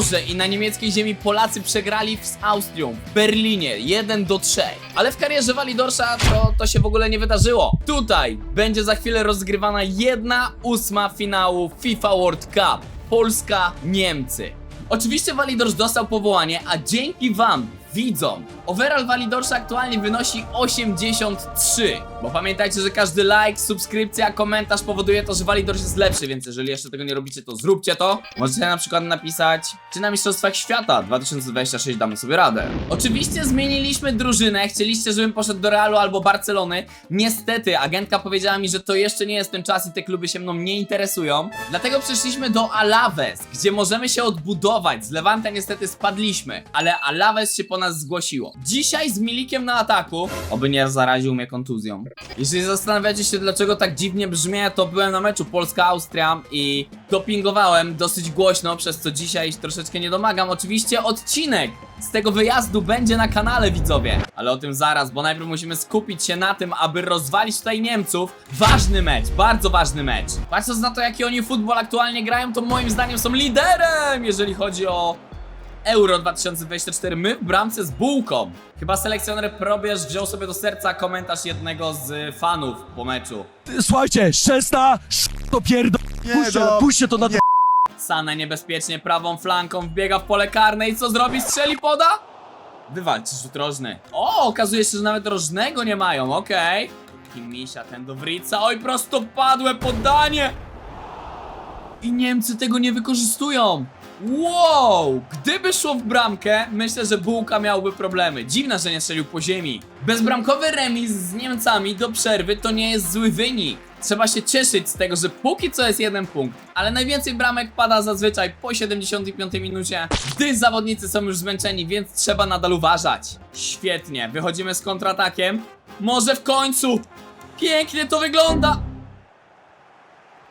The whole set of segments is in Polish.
morze i na niemieckiej ziemi Polacy przegrali z Austrią w Berlinie 1 do 3. Ale w karierze Walidorsza to, to się w ogóle nie wydarzyło. Tutaj będzie za chwilę rozgrywana jedna ósma finału FIFA World Cup. Polska-Niemcy. Oczywiście Walidorsz dostał powołanie, a dzięki wam, widzom, overall Walidorsza aktualnie wynosi 83. Bo pamiętajcie, że każdy like, subskrypcja, komentarz powoduje to, że Walidorsz jest lepszy, więc jeżeli jeszcze tego nie robicie, to zróbcie to. Możecie na przykład napisać, czy na Mistrzostwach Świata 2026 damy sobie radę. Oczywiście zmieniliśmy drużynę, chcieliście, żebym poszedł do Realu albo Barcelony. Niestety, agentka powiedziała mi, że to jeszcze nie jest ten czas i te kluby się mną nie interesują. Dlatego przyszliśmy do Alaves, gdzie możemy się odbudować. Z Levante niestety spadliśmy, ale Alaves się po nas zgłosiło. Dzisiaj z Milikiem na ataku, oby nie zaraził mnie kontuzją. Jeżeli zastanawiacie się, dlaczego tak dziwnie brzmię, to byłem na meczu Polska-Austria i dopingowałem dosyć głośno, przez co dzisiaj troszeczkę nie domagam. Oczywiście odcinek z tego wyjazdu będzie na kanale, widzowie. Ale o tym zaraz, bo najpierw musimy skupić się na tym, aby rozwalić tutaj Niemców. Ważny mecz, bardzo ważny mecz. Patrząc na to, jaki oni futbol aktualnie grają, to moim zdaniem są liderem, jeżeli chodzi o Euro 2024. My w bramce z bułką. Chyba selekcjoner Probierz wziął sobie do serca komentarz jednego z fanów po meczu. Słuchajcie, szczęsna, to pierdo... Puśćcie, no, puśćcie to na nie. Sane niebezpiecznie prawą flanką wbiega w pole karne i co zrobi? Strzeli, poda? Wywalczy rzut rożny. O, okazuje się, że nawet rożnego nie mają, okej. Kimisia, ten do Wrica. Oj, prostopadłe podanie! I Niemcy tego nie wykorzystują. Wow! Gdyby szło w bramkę, myślę, że Bułka miałby problemy. Dziwne, że nie strzelił po ziemi. Bezbramkowy remis z Niemcami do przerwy to nie jest zły wynik. Trzeba się cieszyć z tego, że póki co jest jeden punkt, ale najwięcej bramek pada zazwyczaj po 75 minucie, gdy zawodnicy są już zmęczeni, więc trzeba nadal uważać. Świetnie, wychodzimy z kontratakiem. Może w końcu! Pięknie to wygląda!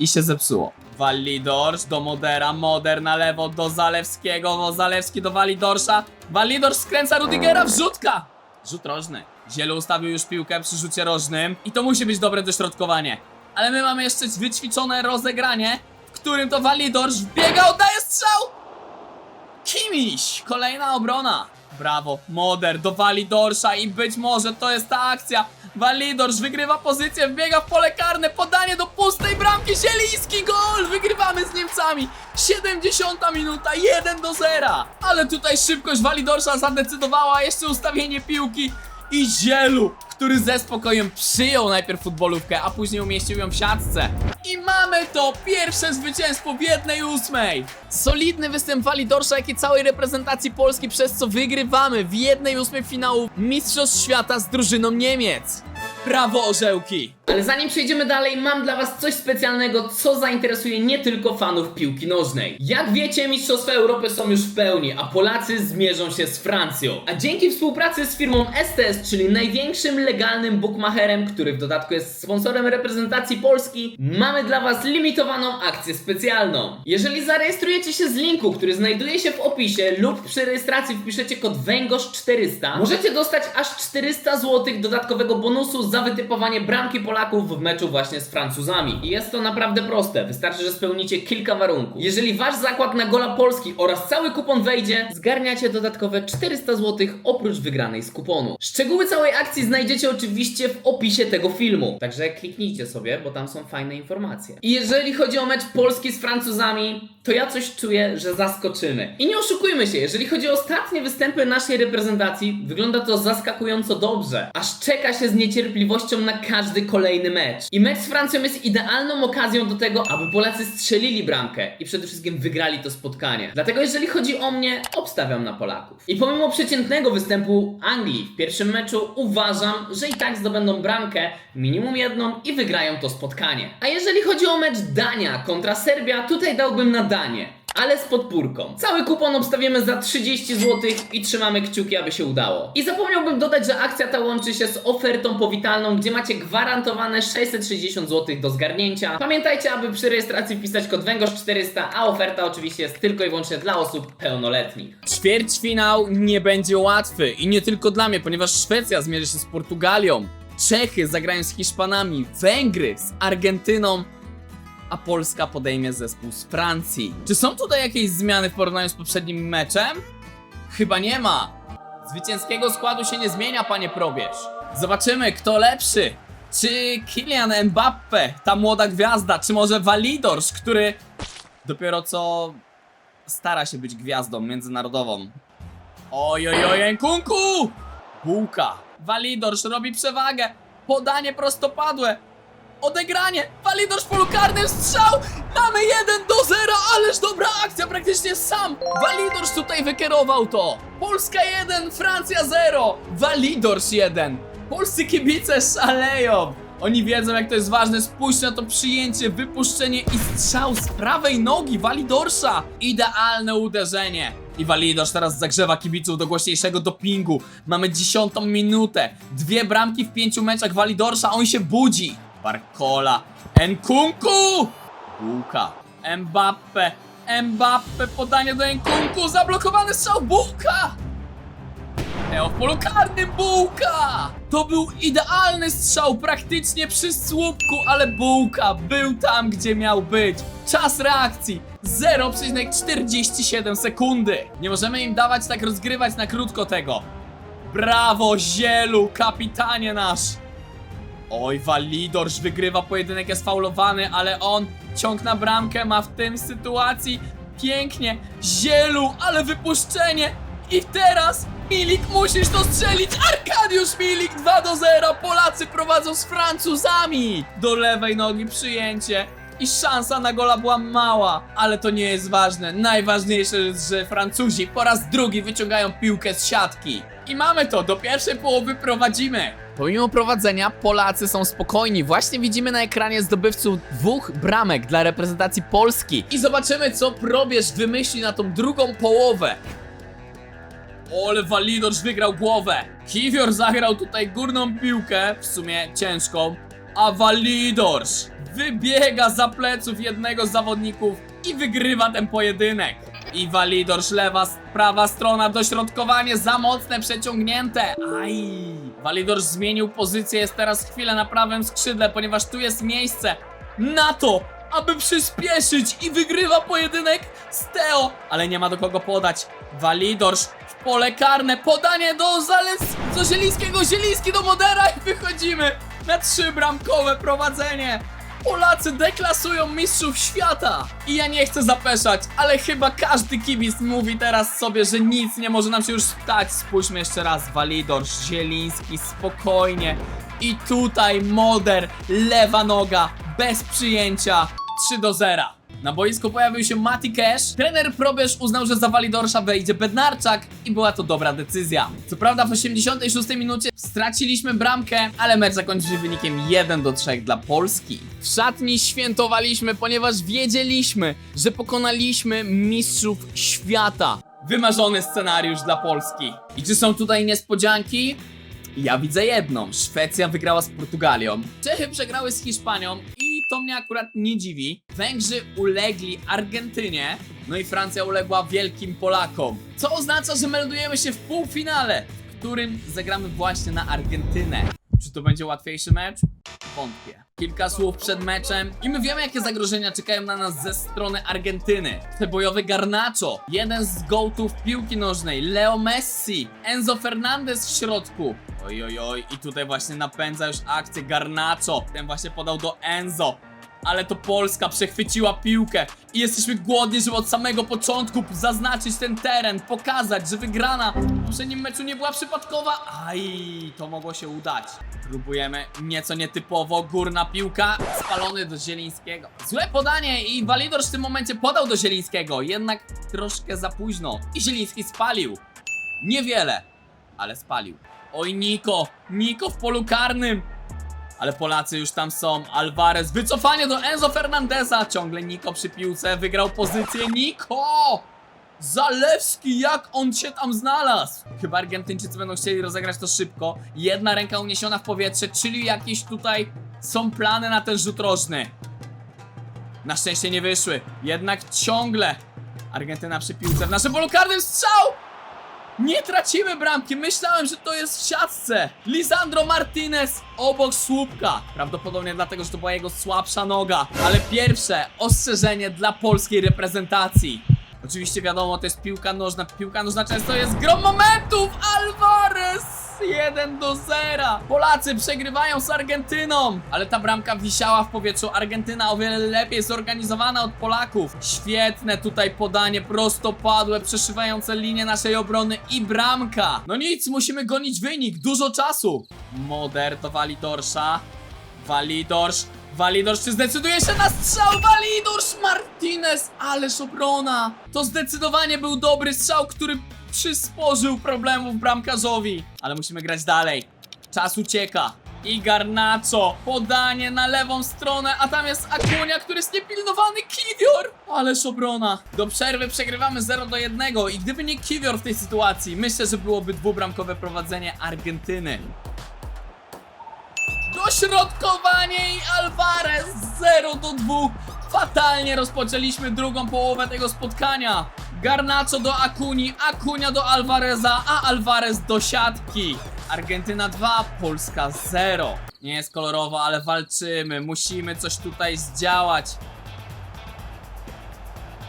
I się zepsuło. Walidorsz do Modera, Moder na lewo do Zalewskiego, no Zalewski do Walidorsza. Walidorsz skręca Rudigera, wrzutka! Rzut rożny. Zielu ustawił już piłkę przy rzucie rożnym i to musi być dobre dośrodkowanie. Ale my mamy jeszcze wyćwiczone rozegranie, w którym to Walidorsz wbiega, oddaje strzał! Kimiś! Kolejna obrona. Brawo, Moder do Walidorsza i być może to jest ta akcja. Walidorsz wygrywa pozycję, wbiega w pole karne, podanie do pustej bramki, Zieliński gol! Wygrywamy z Niemcami. 70 minuta, 1 do 0. Ale tutaj szybkość Walidorsza zadecydowała, jeszcze ustawienie piłki i Zielu, który ze spokojem przyjął najpierw futbolówkę, a później umieścił ją w siatce. I mamy to! Pierwsze zwycięstwo w jednej ósmej! Solidny występ Walidorsza, jak i całej reprezentacji Polski, przez co wygrywamy w jednej ósmej finału Mistrzostw Świata z drużyną Niemiec. Brawo orzełki! Ale zanim przejdziemy dalej, mam dla was coś specjalnego, co zainteresuje nie tylko fanów piłki nożnej. Jak wiecie, Mistrzostwa Europy są już w pełni, a Polacy zmierzą się z Francją. A dzięki współpracy z firmą STS, czyli największym legalnym bookmacherem, który w dodatku jest sponsorem reprezentacji Polski, mamy dla was limitowaną akcję specjalną. Jeżeli zarejestrujecie się z linku, który znajduje się w opisie lub przy rejestracji wpiszecie kod WęGORZ400, możecie dostać aż 400 zł dodatkowego bonusu za wytypowanie bramki Polaków w meczu właśnie z Francuzami. I jest to naprawdę proste, wystarczy, że spełnicie kilka warunków. Jeżeli wasz zakład na gola Polski oraz cały kupon wejdzie, zgarniacie dodatkowe 400 zł oprócz wygranej z kuponu. Szczegóły całej akcji znajdziecie oczywiście w opisie tego filmu, także kliknijcie sobie, bo tam są fajne informacje. I jeżeli chodzi o mecz Polski z Francuzami, to ja coś czuję, że zaskoczymy. I nie oszukujmy się, jeżeli chodzi o ostatnie występy naszej reprezentacji, wygląda to zaskakująco dobrze. Aż czeka się z niecierpliwością na każdy kolejny mecz. I mecz z Francją jest idealną okazją do tego, aby Polacy strzelili bramkę i przede wszystkim wygrali to spotkanie. Dlatego jeżeli chodzi o mnie, obstawiam na Polaków. I pomimo przeciętnego występu Anglii w pierwszym meczu, uważam, że i tak zdobędą bramkę, minimum jedną i wygrają to spotkanie. A jeżeli chodzi o mecz Dania kontra Serbia, tutaj dałbym na Danię ale z podpórką. Cały kupon obstawimy za 30 zł i trzymamy kciuki, aby się udało. I zapomniałbym dodać, że akcja ta łączy się z ofertą powitalną, gdzie macie gwarantowane 660 zł do zgarnięcia. Pamiętajcie, aby przy rejestracji wpisać kod WęGORZ400, a oferta oczywiście jest tylko i wyłącznie dla osób pełnoletnich. Ćwierćfinał nie będzie łatwy i nie tylko dla mnie, ponieważ Szwecja zmierzy się z Portugalią. Czechy zagrają z Hiszpanami, Węgry z Argentyną, a Polska podejmie zespół z Francji. Czy są tutaj jakieś zmiany w porównaniu z poprzednim meczem? Chyba nie ma. Zwycięskiego składu się nie zmienia, panie probierz. Zobaczymy, kto lepszy. Czy Kylian Mbappe, ta młoda gwiazda, czy może Walidorz, który dopiero co stara się być gwiazdą międzynarodową. Oj, oj, oj, Nkunku! Bułka. Walidorz robi przewagę. Podanie prostopadłe. Odegranie. Walidorz w polu karnym strzał. Mamy 1 do 0, ależ dobra akcja, praktycznie sam. Walidorz tutaj wykierował to. Polska 1, Francja 0. Walidorz 1. Polscy kibice szaleją. Oni wiedzą jak to jest ważne, spójrz na to przyjęcie, wypuszczenie i strzał z prawej nogi Walidorsza. Idealne uderzenie. I Walidorz teraz zagrzewa kibiców do głośniejszego dopingu. Mamy dziesiątą minutę. Dwie bramki w pięciu meczach Walidorsza, on się budzi. Barcola. Nkunku! Bułka. Mbappe. Mbappe, podanie do Nkunku, zablokowany strzał, Bułka! Teo w polu karnym, Bułka! To był idealny strzał, praktycznie przy słupku, ale Bułka był tam, gdzie miał być. Czas reakcji 0,47 sekundy. Nie możemy im dawać tak rozgrywać na krótko tego. Brawo, Zielu, kapitanie nasz! Oj, Walidorz wygrywa pojedynek, jest faulowany, ale on ciąg na bramkę ma w tym sytuacji pięknie. Zielu, ale wypuszczenie! I teraz Milik musisz to strzelić! Arkadiusz Milik 2 do 0! Polacy prowadzą z Francuzami! Do lewej nogi przyjęcie. I szansa na gola była mała, ale to nie jest ważne. Najważniejsze jest, że Francuzi po raz drugi wyciągają piłkę z siatki. I mamy to, do pierwszej połowy prowadzimy. Pomimo prowadzenia, Polacy są spokojni. Właśnie widzimy na ekranie zdobywców dwóch bramek dla reprezentacji Polski. I zobaczymy, co probierz wymyśli na tą drugą połowę. Ole Walidorz wygrał głowę. Kiwior zagrał tutaj górną piłkę, w sumie ciężką. A Walidorz wybiega za pleców jednego z zawodników i wygrywa ten pojedynek. I Walidorz lewa, prawa strona, dośrodkowanie za mocne, przeciągnięte. Aj. Walidorz zmienił pozycję, jest teraz chwilę na prawym skrzydle, ponieważ tu jest miejsce na to, aby przyspieszyć i wygrywa pojedynek z Teo. Ale nie ma do kogo podać. Walidorz w pole karne, podanie do Zalec, do Zielińskiego, Zieliński do Modera i wychodzimy na trzybramkowe prowadzenie. Polacy deklasują mistrzów świata! I ja nie chcę zapeszać, ale chyba każdy kibic mówi teraz sobie, że nic nie może nam się już stać. Spójrzmy jeszcze raz, Walidorz, Zieliński, spokojnie. I tutaj Moder, lewa noga, bez przyjęcia, 3 do 0. Na boisku pojawił się Mati Cash. Trener Probierz uznał, że za Walidorsza wejdzie Bednarczak i była to dobra decyzja. Co prawda w 86 minucie straciliśmy bramkę, ale mecz zakończył się wynikiem 1 do 3 dla Polski. W szatni świętowaliśmy, ponieważ wiedzieliśmy, że pokonaliśmy mistrzów świata. Wymarzony scenariusz dla Polski. I czy są tutaj niespodzianki? Ja widzę jedną. Szwecja wygrała z Portugalią. Czechy przegrały z Hiszpanią to mnie akurat nie dziwi. Węgrzy ulegli Argentynie, no i Francja uległa wielkim Polakom. Co oznacza, że meldujemy się w półfinale, w którym zagramy właśnie na Argentynę. Czy to będzie łatwiejszy mecz? Wątpię. Kilka słów przed meczem i my wiemy jakie zagrożenia czekają na nas ze strony Argentyny. Przebojowy Garnacho, jeden z gołtów piłki nożnej, Leo Messi, Enzo Fernandez w środku. Oj, oj, oj, i tutaj właśnie napędza już akcję Garnacho. Ten właśnie podał do Enzo. Ale to Polska przechwyciła piłkę i jesteśmy głodni, żeby od samego początku zaznaczyć ten teren, pokazać, że wygrana w poprzednim meczu nie była przypadkowa. Aj, to mogło się udać. Próbujemy nieco nietypowo, górna piłka, spalony do Zielińskiego. Złe podanie i Walidor w tym momencie podał do Zielińskiego, jednak troszkę za późno. I Zieliński spalił. Niewiele, ale spalił. Oj, Niko, Niko w polu karnym. Ale Polacy już tam są. Alvarez, wycofanie do Enzo Fernandeza. Ciągle Niko przy piłce, wygrał pozycję. Niko! Zalewski, jak on się tam znalazł? Chyba Argentyńczycy będą chcieli rozegrać to szybko. Jedna ręka uniesiona w powietrze, czyli jakieś tutaj są plany na ten rzut rożny. Na szczęście nie wyszły. Jednak ciągle Argentyna przy piłce w naszym polu karnym strzał! Nie tracimy bramki, myślałem, że to jest w siatce. Lisandro Martinez obok słupka. Prawdopodobnie dlatego, że to była jego słabsza noga. Ale pierwsze ostrzeżenie dla polskiej reprezentacji. Oczywiście wiadomo, to jest piłka nożna. Piłka nożna często jest grom momentów. Alvarez 1 do 0. Polacy przegrywają z Argentyną, ale ta bramka wisiała w powietrzu. Argentyna o wiele lepiej zorganizowana od Polaków. Świetne tutaj podanie, prostopadłe, przeszywające linię naszej obrony i bramka. No nic, musimy gonić wynik, dużo czasu. Moder to Walidorsza. Walidorsz. Walidorsz, czy zdecyduje się na strzał? Walidorsz Martinez, ależ obrona. To zdecydowanie był dobry strzał, który przysporzył problemów bramkarzowi. Ale musimy grać dalej. Czas ucieka. I Garnacho, podanie na lewą stronę, a tam jest Akunia, który jest niepilnowany, Kiwior! Ależ obrona. Do przerwy przegrywamy 0 do 1 i gdyby nie Kiwior w tej sytuacji, myślę, że byłoby dwubramkowe prowadzenie Argentyny. Dośrodkowanie i Alvarez 0 do 2. Fatalnie rozpoczęliśmy drugą połowę tego spotkania. Garnacho do Akuni, Akunia do Alvareza, a Alvarez do siatki. Argentyna 2, Polska 0. Nie jest kolorowo, ale walczymy. Musimy coś tutaj zdziałać.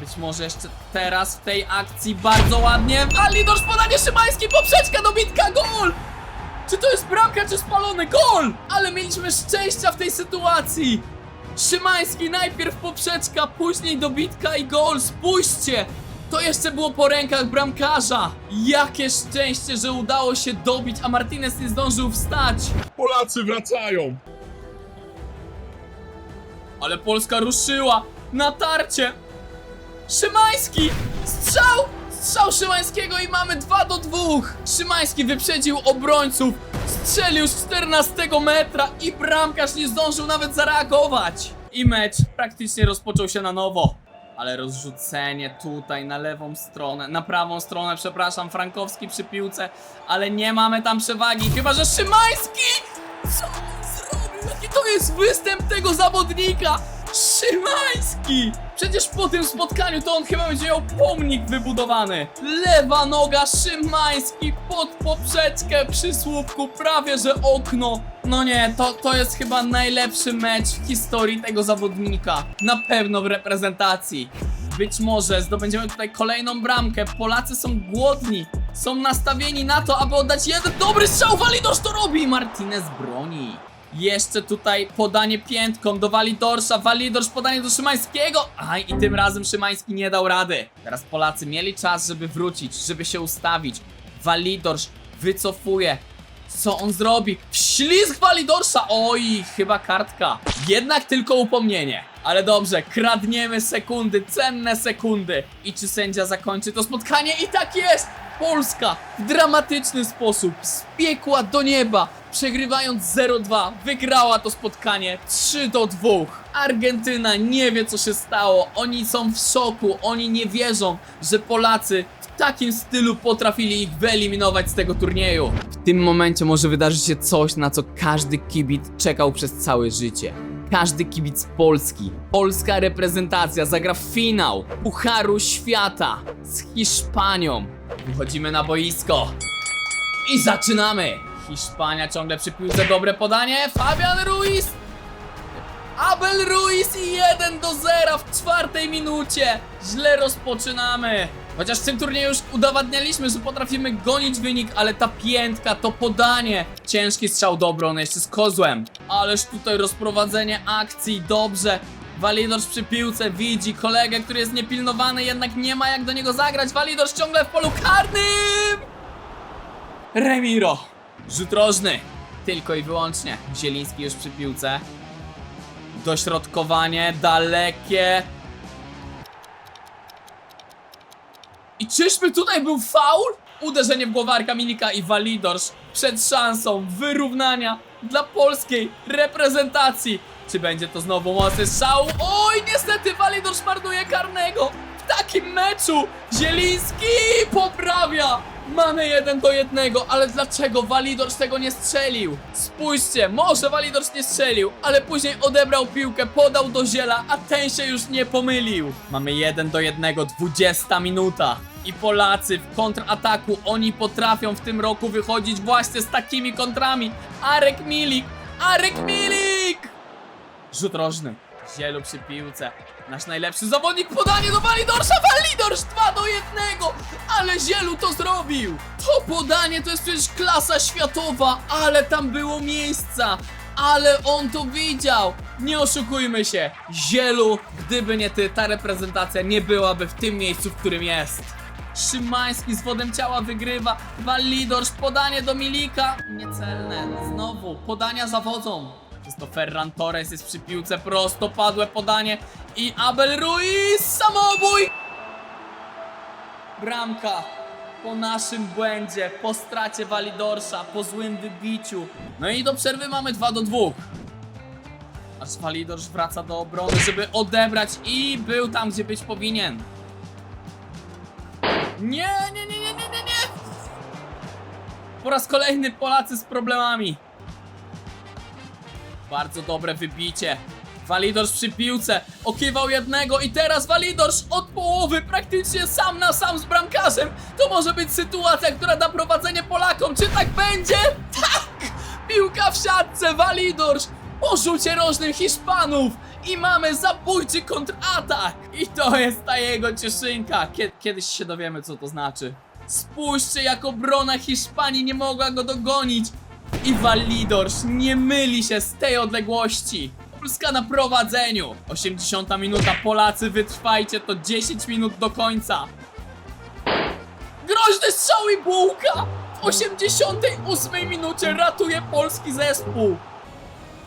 Być może jeszcze teraz w tej akcji bardzo ładnie. Walidosz podanie Szymański, poprzeczka, dobitka, gol! Czy to jest bramka, czy spalony gol? Ale mieliśmy szczęścia w tej sytuacji. Szymański najpierw poprzeczka, później dobitka i gol. Spójrzcie! To jeszcze było po rękach bramkarza. Jakie szczęście, że udało się dobić, a Martinez nie zdążył wstać. Polacy wracają! Ale Polska ruszyła! Natarcie! Szymański! Strzał! Strzał Szymańskiego i mamy 2 do 2! Szymański wyprzedził obrońców, strzelił z 14 metra i bramkarz nie zdążył nawet zareagować! I mecz praktycznie rozpoczął się na nowo. Ale rozrzucenie tutaj na lewą stronę, na prawą stronę, przepraszam, Frankowski przy piłce, ale nie mamy tam przewagi, chyba że Szymański! Co on zrobił? Jaki to jest występ tego zawodnika? Szymański! Przecież po tym spotkaniu to on chyba będzie miał pomnik wybudowany. Lewa noga Szymański pod poprzeczkę przy słupku, prawie że okno. No nie, to, to jest chyba najlepszy mecz w historii tego zawodnika. Na pewno w reprezentacji. Być może zdobędziemy tutaj kolejną bramkę. Polacy są głodni. Są nastawieni na to, aby oddać jeden dobry strzał. Walidosz to robi! Martinez broni. Jeszcze tutaj podanie piętką do Walidorsza. Walidorsz podanie do Szymańskiego. Aj, i tym razem Szymański nie dał rady. Teraz Polacy mieli czas, żeby wrócić, żeby się ustawić. Walidorsz wycofuje. Co on zrobi? Wślizg Walidorsza! Oj, chyba kartka. Jednak tylko upomnienie. Ale dobrze, kradniemy sekundy, cenne sekundy. I czy sędzia zakończy to spotkanie? I tak jest! Polska w dramatyczny sposób z piekła do nieba, przegrywając 0-2, wygrała to spotkanie 3 do 2. Argentyna nie wie co się stało, oni są w szoku, oni nie wierzą, że Polacy w takim stylu potrafili ich wyeliminować z tego turnieju. W tym momencie może wydarzyć się coś, na co każdy kibic czekał przez całe życie. Każdy kibic Polski, polska reprezentacja zagra finał Pucharu Świata z Hiszpanią. Wychodzimy na boisko i zaczynamy! Hiszpania ciągle przy piłce, dobre podanie, Fabian Ruiz! Abel Ruiz i 1 do 0 w czwartej minucie! Źle rozpoczynamy! Chociaż w tym turnieju już udowadnialiśmy, że potrafimy gonić wynik, ale ta piętka, to podanie. Ciężki strzał do obrony, jeszcze z kozłem. Ależ tutaj rozprowadzenie akcji, dobrze. Walidorz przy piłce widzi kolegę, który jest niepilnowany, jednak nie ma jak do niego zagrać. Walidorz ciągle w polu karnym! Remiro! Rzut rożny. Tylko i wyłącznie. Zieliński już przy piłce. Dośrodkowanie, dalekie. I czyżby tutaj był faul? Uderzenie w głowarka Milika i Walidorsz przed szansą wyrównania dla polskiej reprezentacji. Czy będzie to znowu mocny strzał? Oj, niestety Walidorsz marnuje karnego. W takim meczu Zieliński poprawia. Mamy jeden do jednego, ale dlaczego Walidorsz tego nie strzelił? Spójrzcie, może Walidorsz nie strzelił, ale później odebrał piłkę, podał do Ziela, a ten się już nie pomylił. Mamy jeden do jednego, 20 minuta. I Polacy w kontrataku, oni potrafią w tym roku wychodzić właśnie z takimi kontrami. Arek Milik! Arek Milik! Rzut rożny. Zielu przy piłce. Nasz najlepszy zawodnik podanie do Walidorsza. Walidorsz 2 do 1. Ale Zielu to zrobił. To podanie to jest przecież klasa światowa. Ale tam było miejsca. Ale on to widział. Nie oszukujmy się. Zielu, gdyby nie ty, ta reprezentacja nie byłaby w tym miejscu, w którym jest. Szymański z wodem ciała wygrywa. Walidorsz, podanie do Milika. Niecelne. Znowu, podania zawodzą. Jest to Ferran Torres, jest przy piłce prosto, padłe podanie i Abel Ruiz, samobój! Bramka po naszym błędzie, po stracie Walidorsza, po złym wybiciu. No i do przerwy mamy 2 do 2. Aż Walidorsz wraca do obrony, żeby odebrać i był tam, gdzie być powinien. Nie, nie, nie, nie, nie, nie, nie! Po raz kolejny Polacy z problemami. Bardzo dobre wybicie. Walidorz przy piłce, okiwał jednego i teraz Walidorz od połowy praktycznie sam na sam z bramkarzem. To może być sytuacja, która da prowadzenie Polakom. Czy tak będzie? Tak! Piłka w siatce, Walidorz po rzucie rożnym Hiszpanów i mamy zabójczy kontratak. I to jest ta jego cieszynka. Kie- Kiedyś się dowiemy, co to znaczy. Spójrzcie, jak obrona Hiszpanii nie mogła go dogonić. I Walidorsz nie myli się z tej odległości. Polska na prowadzeniu. 80 minuta, Polacy wytrwajcie to 10 minut do końca. Groźny strzał i bułka! W 88 minucie ratuje polski zespół.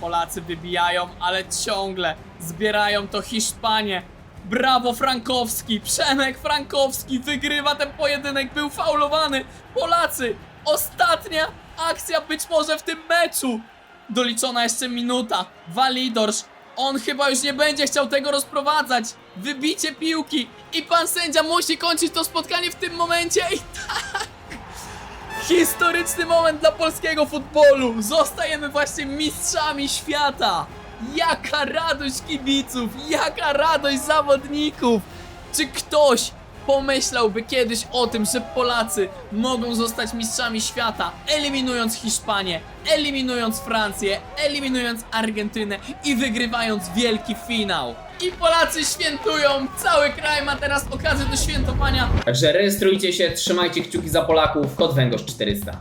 Polacy wybijają, ale ciągle zbierają to Hiszpanie. Brawo Frankowski, Przemek Frankowski wygrywa ten pojedynek, był faulowany. Polacy, ostatnia akcja być może w tym meczu. Doliczona jeszcze minuta. Walidorsz, on chyba już nie będzie chciał tego rozprowadzać. Wybicie piłki i pan sędzia musi kończyć to spotkanie w tym momencie i tak. Historyczny moment dla polskiego futbolu! Zostajemy właśnie mistrzami świata! Jaka radość kibiców! Jaka radość zawodników! Czy ktoś pomyślałby kiedyś o tym, że Polacy mogą zostać mistrzami świata, eliminując Hiszpanię, eliminując Francję, eliminując Argentynę i wygrywając wielki finał? I Polacy świętują! Cały kraj ma teraz okazję do świętowania Także rejestrujcie się, trzymajcie kciuki za Polaków, kod węgorz 400.